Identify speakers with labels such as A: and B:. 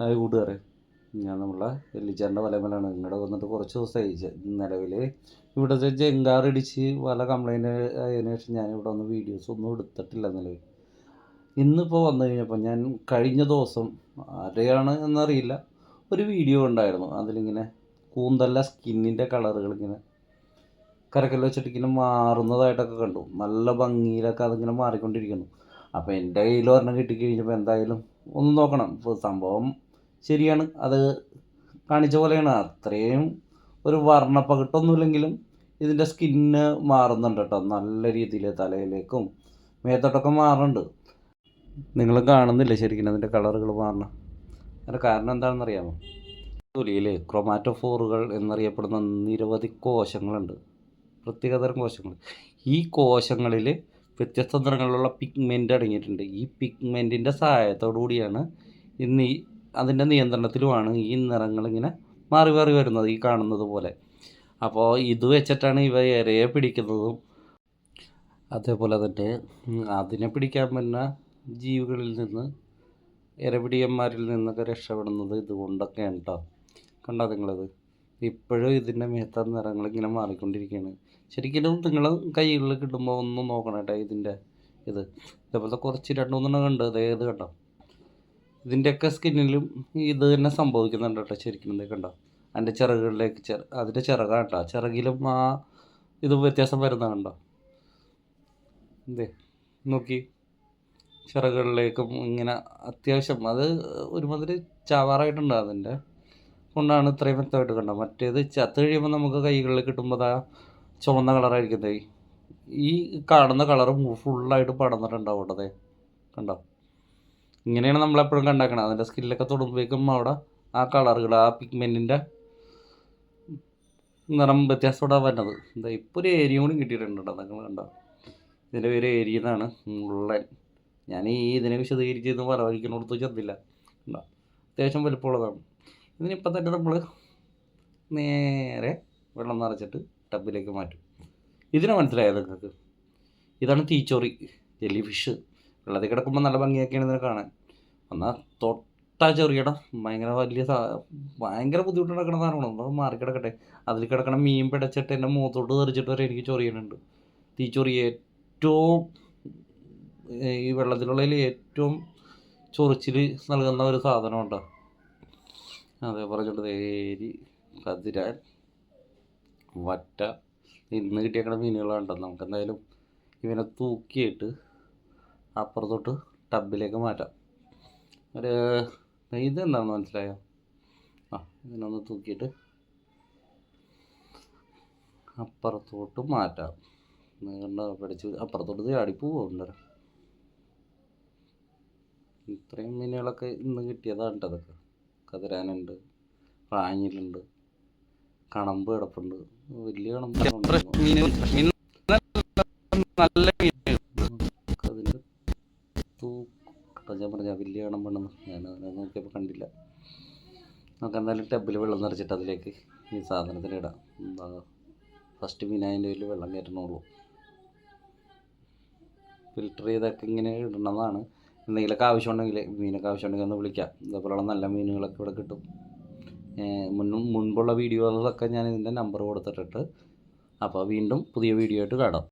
A: Hi കൂട്ടുകാരെ. ഞാൻ നമ്മളെ എല്ലിച്ചാറിന്റെ വലമലാണ് ഇങ്ങോട്ട് വന്നിട്ട് കുറച്ച് ദിവസമായി. നിലവിൽ ഇവിടുത്തെ ജങ്കാറിടിച്ച് വല കംപ്ലൈന്റ് ആയതിനു ശേഷം ഞാൻ ഇവിടെ വന്ന് വീഡിയോസ് ഒന്നും എടുത്തിട്ടില്ല നിലവിൽ ഇന്നിപ്പോൾ വന്നു കഴിഞ്ഞപ്പോൾ ഞാൻ കഴിഞ്ഞ ദിവസം ആരെയാണ് എന്നറിയില്ല ഒരു വീഡിയോ ഉണ്ടായിരുന്നു അതിലിങ്ങനെ കൂന്തല്ല സ്കിന്നിന്റെ കളറുകൾ ഇങ്ങനെ കരക്കല്ല് വെച്ചിട്ട് ഇങ്ങനെ മാറുന്നതായിട്ടൊക്കെ കണ്ടു. നല്ല ഭംഗിയിലൊക്കെ അതിങ്ങനെ മാറിക്കൊണ്ടിരിക്കുന്നു. അപ്പോൾ എന്റെ കയ്യിൽ ഒരെണ്ണം കിട്ടിക്കഴിഞ്ഞപ്പോൾ എന്തായാലും ഒന്ന് നോക്കണം. ഇപ്പോൾ സംഭവം ശരിയാണ്. അത് കാണിച്ച പോലെയാണ്. അത്രയും ഒരു വർണപ്പകിട്ടൊന്നുമില്ലെങ്കിലും ഇതിന്റെ സ്കിന്ന് മാറുന്നുണ്ട് കേട്ടോ. നല്ല രീതിയിൽ തലയിലേക്കും മേത്തോട്ടൊക്കെ മാറുന്നുണ്ട്. നിങ്ങൾ കാണുന്നില്ല ശരിക്കും അതിന്റെ കളറുകൾ മാറണം അതിന്റെ കാരണം എന്താണെന്നറിയാമോ? തൊലിയിൽ ക്രൊമാറ്റോഫോറുകൾ എന്നറിയപ്പെടുന്ന നിരവധി കോശങ്ങളുണ്ട്. പ്രത്യേകതരം കോശങ്ങൾ. ഈ കോശങ്ങളിൽ വ്യത്യസ്ത നിറങ്ങളിലുള്ള പിഗ്മെന്റ് അടങ്ങിയിട്ടുണ്ട്. ഈ പിഗ്മെന്റിന്റെ സഹായത്തോടു കൂടിയാണ് ഇന്ന് ഈ അതിന്റെ നിയന്ത്രണത്തിലുമാണ് ഈ നിറങ്ങളിങ്ങനെ മാറി മാറി വരുന്നത് ഈ കാണുന്നത് പോലെ. അപ്പോൾ ഇത് വെച്ചിട്ടാണ് ഇവ ഇരയെ പിടിക്കുന്നതും. അതേപോലെ തന്നെ അതിനെ പിടിക്കാൻ പറ്റുന്ന ജീവികളിൽ നിന്ന് ഇരപിടിയന്മാരിൽ നിന്നൊക്കെ രക്ഷപ്പെടുന്നത് ഇതുകൊണ്ടൊക്കെയാണ് കേട്ടോ കണ്ടോ നിങ്ങളത്? ഇപ്പോഴും ഇതിന്റെ മേത്ത നിറങ്ങൾ ഇങ്ങനെ മാറിക്കൊണ്ടിരിക്കുകയാണ്. ശരിക്കും നിങ്ങൾ കൈകളിൽ കിട്ടുമ്പോൾ ഒന്ന് നോക്കണം കേട്ടോ ഇതിന്റെ ഇത്. ഇതേപോലത്തെ കുറച്ച് രണ്ട് മൂന്നെണ്ണം കണ്ട് അതേ ഇത് കണ്ടോ? ഇതിന്റെയൊക്കെ സ്കിന്നിലും ഇത് തന്നെ സംഭവിക്കുന്നുണ്ട് കേട്ടോ ശരിക്കും ഇതേ ഉണ്ടോ അതിന്റെ ചിറകുകളിലേക്ക് ചിറ അതിന്റെ ചിറകാണ് കേട്ടോ. ചിറകിലും ആ ഇത് വ്യത്യാസം വരുന്ന കണ്ടോ? എന്തേ നോക്കി. ചിറകുകളിലേക്കും ഇങ്ങനെ അത്യാവശ്യം അത് ഒരുമാതിരി ചാവാറായിട്ടുണ്ട് അതിന്റെ കൊണ്ടാണ് ഇത്രയും വ്യക്തമായിട്ട് കണ്ടത്. മറ്റേത് ചത്ത് കഴിയുമ്പോൾ നമുക്ക് കൈകളിൽ കിട്ടുമ്പോൾ ആ ചുവന്ന കളറായിരിക്കുന്നത് ഈ കാണുന്ന കളറും ഫുള്ളായിട്ട് പടന്നിട്ടുണ്ടാവും കേട്ടതേ. കണ്ടോ? ഇങ്ങനെയാണ് നമ്മൾ എപ്പോഴും കണ്ടാക്കണം അതിന്റെ സ്കില്ലൊക്കെ തൊടുമ്പോഴേക്കും അവിടെ ആ കളറുകൾ ആ പിഗ്മെന്റിന്റെ നിറം വ്യത്യാസത്തോടെ വരുന്നത്. എന്താ ഇപ്പോൾ ഒരു ഏരിയ കൂടി കിട്ടിയിട്ടുണ്ട് കേട്ടോ നിങ്ങൾ കണ്ടോ? ഇതിന്റെ പേര് ഏരിയ എന്നാണ് മുള്ളൻ. ഞാൻ ഈ ഇതിനെ വിശദീകരിച്ചൊന്നും പലവഴിക്കുന്നിടത്ത് ചെന്നില്ല. കണ്ടോ? അത്യാവശ്യം വലുപ്പമുള്ളതാണ്. ഇതിനിപ്പോൾ തന്നെ നമ്മൾ നേരെ വെള്ളം നിറച്ചിട്ട് ടബിലേക്ക് മാറ്റും. ഇതിനെ മനസ്സിലായത് നിങ്ങൾക്ക്? ഇതാണ് തീച്ചോറി ജെല്ലി ഫിഷ് വെള്ളത്തിൽ കിടക്കുമ്പോൾ നല്ല ഭംഗിയൊക്കെയാണ് ഇതിനെ കാണാൻ. എന്നാൽ തൊട്ടാ ചെറിയട. ഭയങ്കര വലിയ സാ ഭയങ്കര നടക്കുന്ന സാധനമാണ്. അത് മാറിക്കിടക്കട്ടെ അതിൽ കിടക്കണ മീൻ പിടച്ചിട്ട് എന്റെ മുഖത്തോട്ട് തെറിച്ചിട്ട് വരെ എനിക്ക് ഈ തീച്ചൊറി ഏറ്റവും ഈ വെള്ളത്തിലുള്ളതിൽ ഏറ്റവും ചൊറിച്ചിൽ നൽകുന്ന ഒരു സാധനമുണ്ടോ. അതേ പറഞ്ഞിട്ട് തേരി കതിരാൻ വറ്റ ഇന്ന് കിട്ടിയേക്കണ മീനുകളുണ്ടോ നമുക്ക് എന്തായാലും ഇവനെ തൂക്കിയിട്ട് അപ്പുറത്തോട്ട് ടബിലേക്ക് മാറ്റാം. ഒരു ഇതെന്താണെന്ന് മനസ്സിലായോ? ആ ഇതിനൊന്ന് തൂക്കിയിട്ട് അപ്പുറത്തോട്ട് മാറ്റാം. നീണ്ട പിടിച്ച് അപ്പുറത്തോട്ട് ചാടി പോവുണ്ട് ഇത്രയും മീനുകളൊക്കെ ഇന്ന് കിട്ടിയതാണ് ട്ടോ അതൊക്കെ. കതിരാനുണ്ട് റാഞ്ഞിലുണ്ട് കണമ്പ് കിടപ്പുണ്ട്. വലിയ കണമ്പ്
B: നല്ല
A: അതിന്റെ തൂക്കം ഞാൻ പറഞ്ഞ വലിയ കണമ്പുണ്ടെന്ന് ഞാൻ അതിനെ നോക്കിയപ്പോൾ കണ്ടില്ല നമുക്ക് എന്തായാലും ടബിൽ വെള്ളം നിറച്ചിട്ട് അതിലേക്ക് ഈ സാധനത്തിന് ഇടാം. ഫസ്റ്റ് മീനായതിന്റെ പേരിൽ വെള്ളം കയറ്റണുള്ളൂ. ഫിൽറ്റർ ചെയ്തൊക്കെ ഇങ്ങനെ ഇടണമെന്നാണ് എന്തെങ്കിലുമൊക്കെ ആവശ്യമുണ്ടെങ്കിൽ മീനൊക്കെ ആവശ്യമുണ്ടെങ്കിൽ ഒന്ന് വിളിക്കാം. ഇതേപോലെയുള്ള നല്ല മീനുകളൊക്കെ ഇവിടെ കിട്ടും. മുന്നും മുൻപുള്ള വീഡിയോകളൊക്കെ ഞാൻ ഇതിന്റെ നമ്പർ കൊടുത്തിട്ടിട്ട് അപ്പോൾ വീണ്ടും പുതിയ വീഡിയോ ആയിട്ട് കാണാം.